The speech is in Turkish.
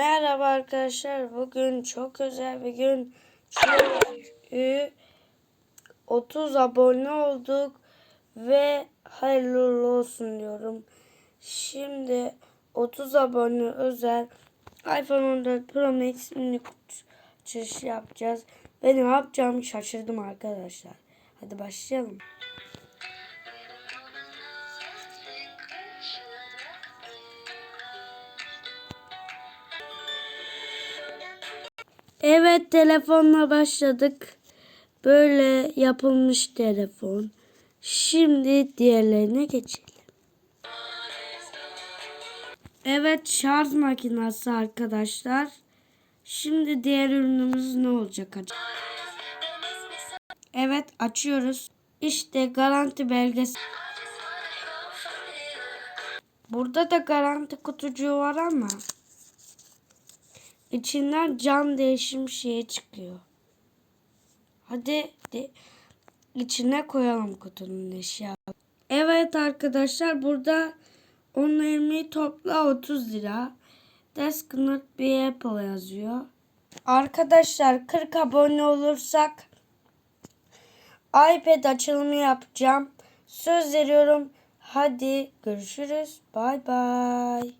Merhaba arkadaşlar. Bugün çok özel bir gün. Çünkü 30 abone olduk ve hayırlı olsun diyorum. Şimdi 30 abone özel iPhone 14 Pro Max mini kutu açılışı yapacağız. Ve ne yapacağımı şaşırdım arkadaşlar. Hadi başlayalım. Evet telefonla başladık. Böyle yapılmış telefon. Şimdi diğerlerine geçelim. Evet şarj makinesi arkadaşlar. Şimdi diğer ürünümüz ne olacak acaba? Evet açıyoruz. İşte garanti belgesi. Burada da garanti kutucuğu var ama içinden cam değişim şeyi çıkıyor. Hadi de, içine koyalım kutunun eşya. Evet arkadaşlar burada 10 20 topla 30 lira. Desktop bir Apple yazıyor. Arkadaşlar 40 abone olursak iPad açılımı yapacağım. Söz veriyorum. Hadi görüşürüz. Bay bay.